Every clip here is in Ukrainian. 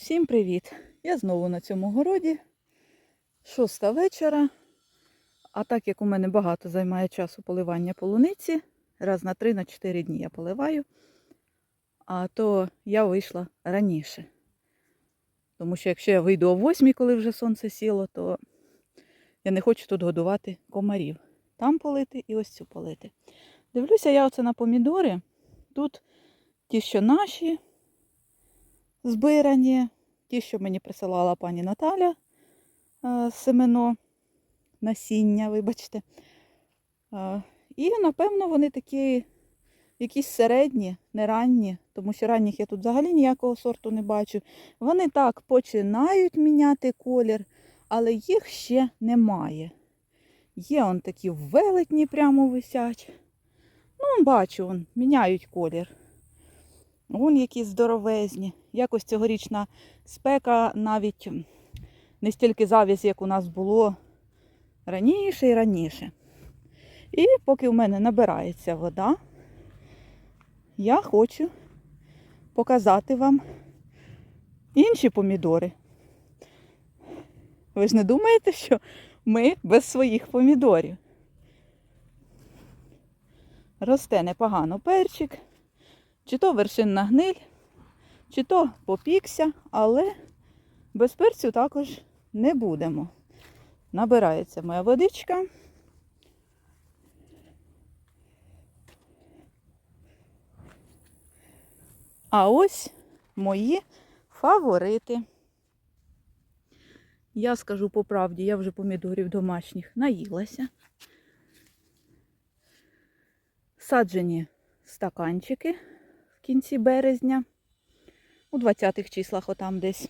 Всім привіт! Я знову на цьому городі. Шоста вечора. А так як у мене багато займає часу поливання полуниці, раз на 3 на 4 дні я поливаю, а то я вийшла раніше. Тому що якщо я вийду о 8, коли вже сонце сіло, то я не хочу тут годувати комарів. Там полити і ось цю полити. Дивлюся я оце на помідори. Тут ті, що наші, збирані, ті, що мені присилала пані Наталя е, семено, насіння, вибачте. Е, І, напевно, вони такі якісь середні, не ранні, тому що ранніх я тут взагалі ніякого сорту не бачу. Вони так починають міняти колір, але їх ще немає. Є он такі велетні прямо висять. Ну, бачу, он, міняють колір. Вон які здоровезні. Якось цьогорічна спека навіть не стільки завіс, як у нас було раніше і раніше. І поки в мене набирається вода, я хочу показати вам інші помідори. Ви ж не думаєте, що ми без своїх помідорів? Росте непогано перчик, чи то вершинна гниль, чи то попікся, але без перцю також не будемо. Набирається моя водичка. А ось мої фаворити. Я скажу по правді, я вже помідорів домашніх наїлася. Саджені стаканчики кінці березня, у 20-х числах отам десь.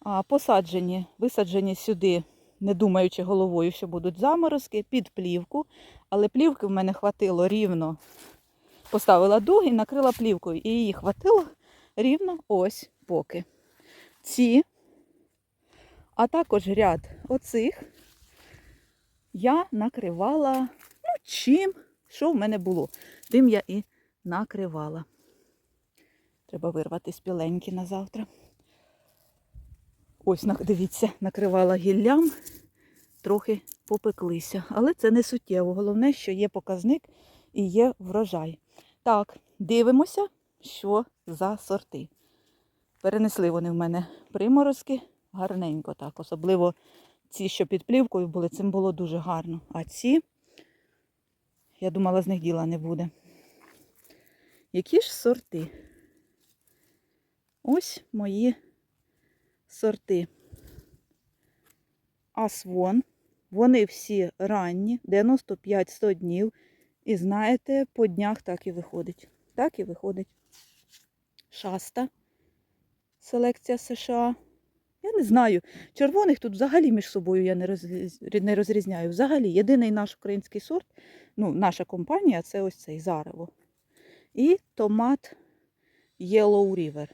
А посаджені, висаджені сюди, не думаючи головою, що будуть заморозки, під плівку. Але плівки в мене хватило рівно. Поставила дуги і накрила плівкою. І її хватило рівно ось поки. Ці, а також ряд оцих я накривала ну, чим, що в мене було. Тим я і накривала. Треба вирвати спіленькі на завтра. Ось, дивіться, накривала гіллям, трохи попеклися. Але це не суттєво. Головне, що є показник і є врожай. Так, дивимося, що за сорти. Перенесли вони в мене приморозки гарненько так. Особливо ці, що під плівкою були, цим було дуже гарно. А ці, я думала, з них діла не буде. Які ж сорти? Ось мої сорти. Асвон. Вони всі ранні, 95-100 днів. І знаєте, по днях так і виходить. Так і виходить. Шаста. Селекція США. Я не знаю. Червоних тут взагалі між собою я не, розрізняю. Взагалі, єдиний наш український сорт, ну, наша компанія це ось цей зарево. І томат Yellow River.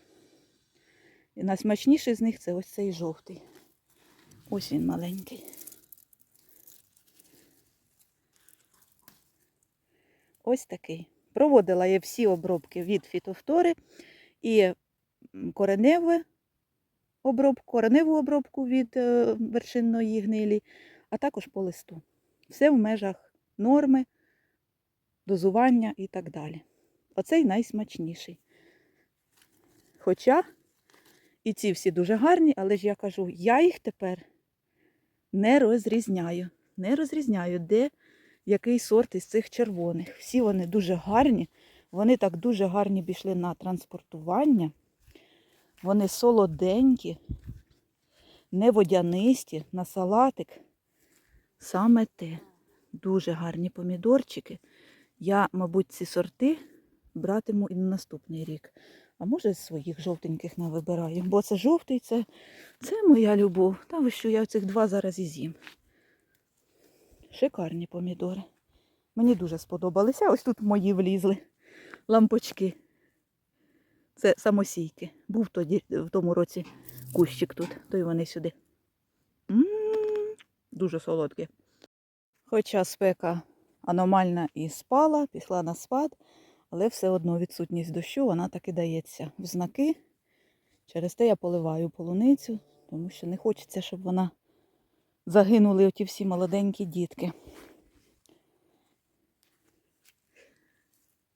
І найсмачніший з них це ось цей жовтий. Ось він маленький. Ось такий. Проводила я всі обробки від фітофтори і м, кореневе обробку, кореневу обробку від е, вершинної гнилі, а також по листу. Все в межах норми, дозування і так далі. Оцей найсмачніший. Хоча і ці всі дуже гарні, але ж я кажу, я їх тепер не розрізняю. Не розрізняю, де який сорт із цих червоних. Всі вони дуже гарні. Вони так дуже гарні пішли на транспортування. Вони солоденькі, не водянисті, на салатик. Саме те. Дуже гарні помідорчики. Я, мабуть, ці сорти братиму і на наступний рік. А може своїх жовтеньких навибираю. Бо це жовтий, це, це моя любов. Та ви що я цих два зараз і з'їм. Шикарні помідори. Мені дуже сподобалися. Ось тут мої влізли лампочки. Це самосійки. Був тоді, в тому році кущик тут, то й вони сюди. м дуже солодкі. Хоча спека аномальна і спала, пішла на спад, але все одно відсутність дощу, вона так і дається в знаки. Через те я поливаю полуницю, тому що не хочеться, щоб вона загинули оті всі молоденькі дітки.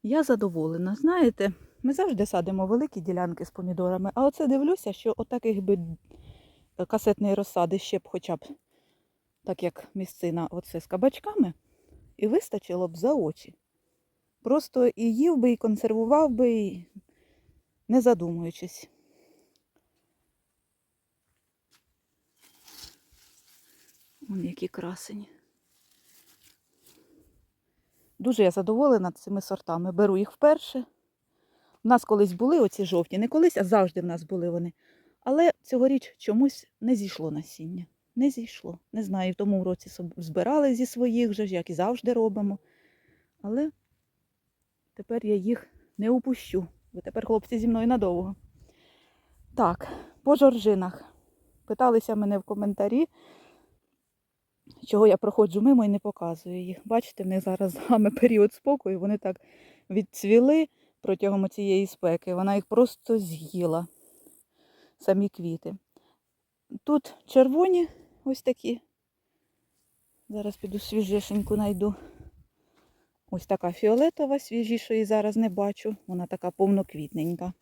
Я задоволена. Знаєте, ми завжди садимо великі ділянки з помідорами, а оце дивлюся, що отаких би касетної розсади ще б хоча б, так як місцина оце з кабачками, і вистачило б за очі. Просто і їв би, і консервував би, і не задумуючись. Вон які красені. Дуже я задоволена цими сортами. Беру їх вперше. У нас колись були оці жовті, не колись, а завжди в нас були вони. Але цьогоріч чомусь не зійшло насіння. Не зійшло. Не знаю, в тому році збирали зі своїх же, ж, як і завжди робимо. Але тепер я їх не упущу. Бо тепер хлопці зі мною надовго. Так, по жоржинах. Питалися мене в коментарі, чого я проходжу мимо і не показую їх. Бачите, в них зараз вами період спокою, вони так відцвіли протягом цієї спеки. Вона їх просто з'їла, самі квіти. Тут червоні ось такі. Зараз піду свіжішеньку знайду. Ось така фіолетова, свіжішої зараз не бачу. Вона така повноквітненька.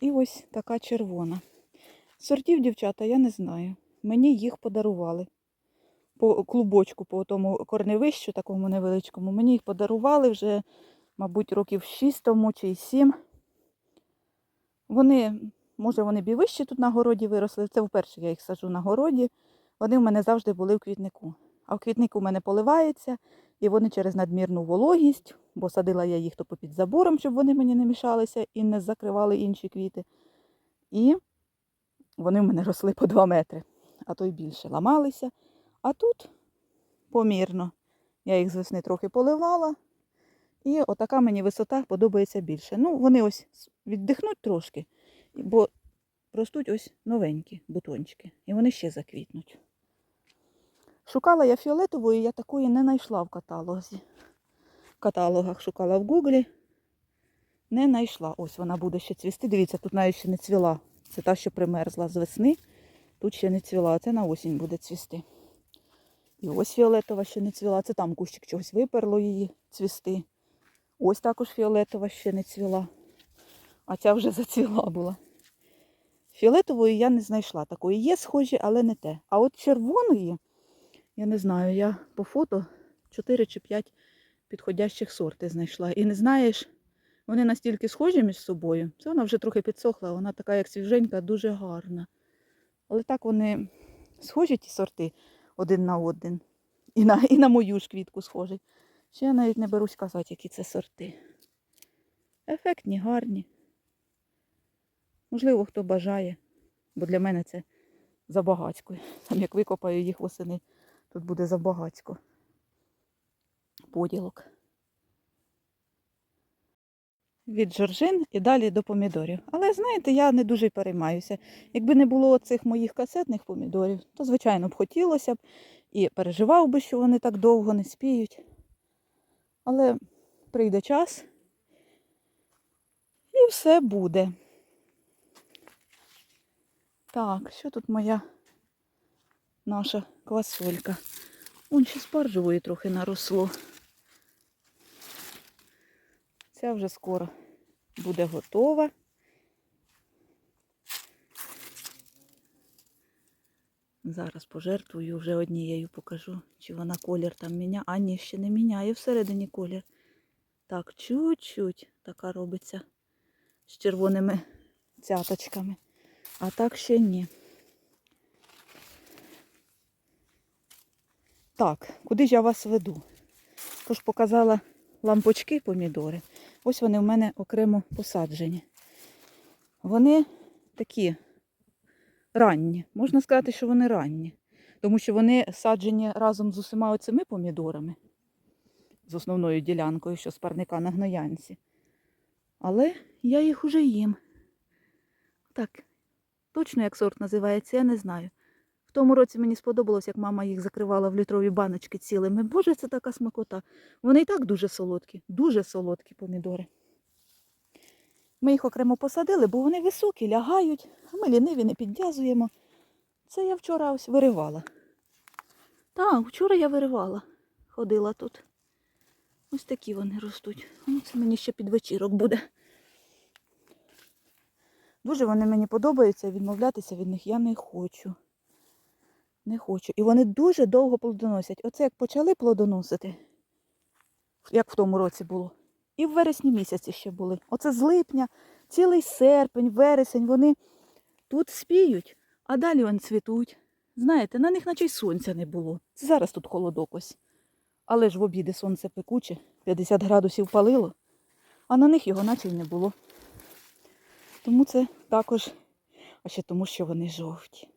І ось така червона. Сортів, дівчата, я не знаю. Мені їх подарували. По клубочку, по тому корневищу, такому невеличкому, мені їх подарували вже, мабуть, років 6 тому чи 7. Вони, може, вони б тут на городі виросли. Це вперше я їх саджу на городі. Вони в мене завжди були в квітнику. А в квітнику в мене поливається, і вони через надмірну вологість, бо садила я їх то попід забором, щоб вони мені не мішалися і не закривали інші квіти. І вони в мене росли по 2 метри, а то й більше ламалися. А тут помірно. Я їх з весни трохи поливала. І отака мені висота подобається більше. Ну, вони ось віддихнуть трошки, бо ростуть ось новенькі бутончики. І вони ще заквітнуть. Шукала я фіолетової, я такої не знайшла в каталозі. В каталогах шукала в гуглі. Не знайшла. Ось вона буде ще цвісти. Дивіться, тут навіть ще не цвіла. Це та, що примерзла з весни. Тут ще не цвіла, а це на осінь буде цвісти. І ось фіолетова ще не цвіла. Це там кущик чогось виперло її цвісти. Ось також фіолетова ще не цвіла. А ця вже зацвіла була. Фіолетової я не знайшла. Такої є схожі, але не те. А от червоної, я не знаю, я по фото 4 чи 5 підходящих сорти знайшла. І не знаєш, вони настільки схожі між собою. Це вона вже трохи підсохла, вона така, як свіженька, дуже гарна. Але так вони схожі ті сорти один на один. І на, і на мою ж квітку схожі. Ще я навіть не берусь казати, які це сорти. Ефектні, гарні. Можливо, хто бажає, бо для мене це забагацько. Там як викопаю їх восени, тут буде забагацько. Поділок. Від жоржин і далі до помідорів. Але знаєте, я не дуже переймаюся. Якби не було цих моїх касетних помідорів, то, звичайно, б хотілося б і переживав би, що вони так довго не спіють. Але прийде час і все буде. Так, що тут моя наша квасолька? Вон ще спаржевої трохи наросло. Ця вже скоро буде готова. Зараз пожертвую вже однією покажу, чи вона колір там міняє. А ні, ще не міняє всередині колір. Так, чуть-чуть така робиться з червоними цяточками. А так ще ні. Так, куди ж я вас веду? Тож показала лампочки помідори. Ось вони в мене окремо посаджені. Вони такі ранні. Можна сказати, що вони ранні. Тому що вони саджені разом з усіма оцими помідорами, з основною ділянкою, що з парника на гноянці. Але я їх уже їм. Так, точно як сорт називається, я не знаю. В тому році мені сподобалось, як мама їх закривала в літрові баночки цілими. Боже, це така смакота. Вони і так дуже солодкі, дуже солодкі помідори. Ми їх окремо посадили, бо вони високі, лягають, а ми ліниві не підв'язуємо. Це я вчора ось виривала. Так, вчора я виривала. Ходила тут. Ось такі вони ростуть. Ну, це мені ще під вечірок буде. Дуже вони мені подобаються, відмовлятися від них я не хочу. Не хочу. І вони дуже довго плодоносять. Оце як почали плодоносити, як в тому році було. І в вересні місяці ще були. Оце з липня, цілий серпень, вересень, вони тут спіють, а далі вони цвітуть. Знаєте, на них наче й сонця не було. Зараз тут холодок ось. Але ж в обіди сонце пекуче, 50 градусів палило, а на них його наче й не було. Тому це також, а ще тому, що вони жовті.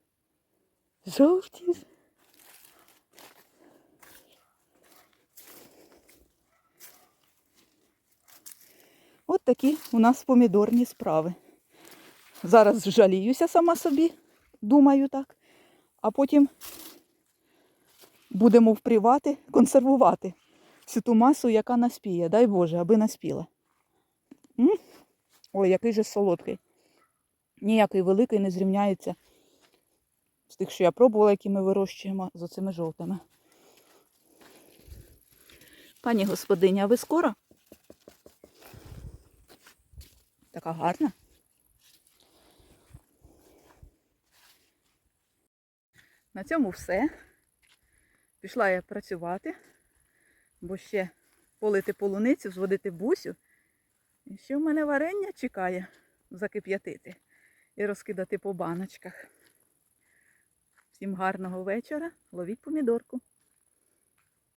Жовті. От такі у нас помідорні справи. Зараз жаліюся сама собі, думаю так, а потім будемо впрівати, консервувати всю ту масу, яка наспіє. Дай Боже, аби наспіла. Ой, який же солодкий. Ніякий великий не зрівняється з тих, що я пробувала, які ми вирощуємо з оцими жовтими. Пані господиня, а ви скоро? Така гарна. На цьому все. Пішла я працювати, бо ще полити полуницю, зводити бусю. І ще в мене варення чекає закип'ятити і розкидати по баночках. Всім гарного вечора. Ловіть помідорку.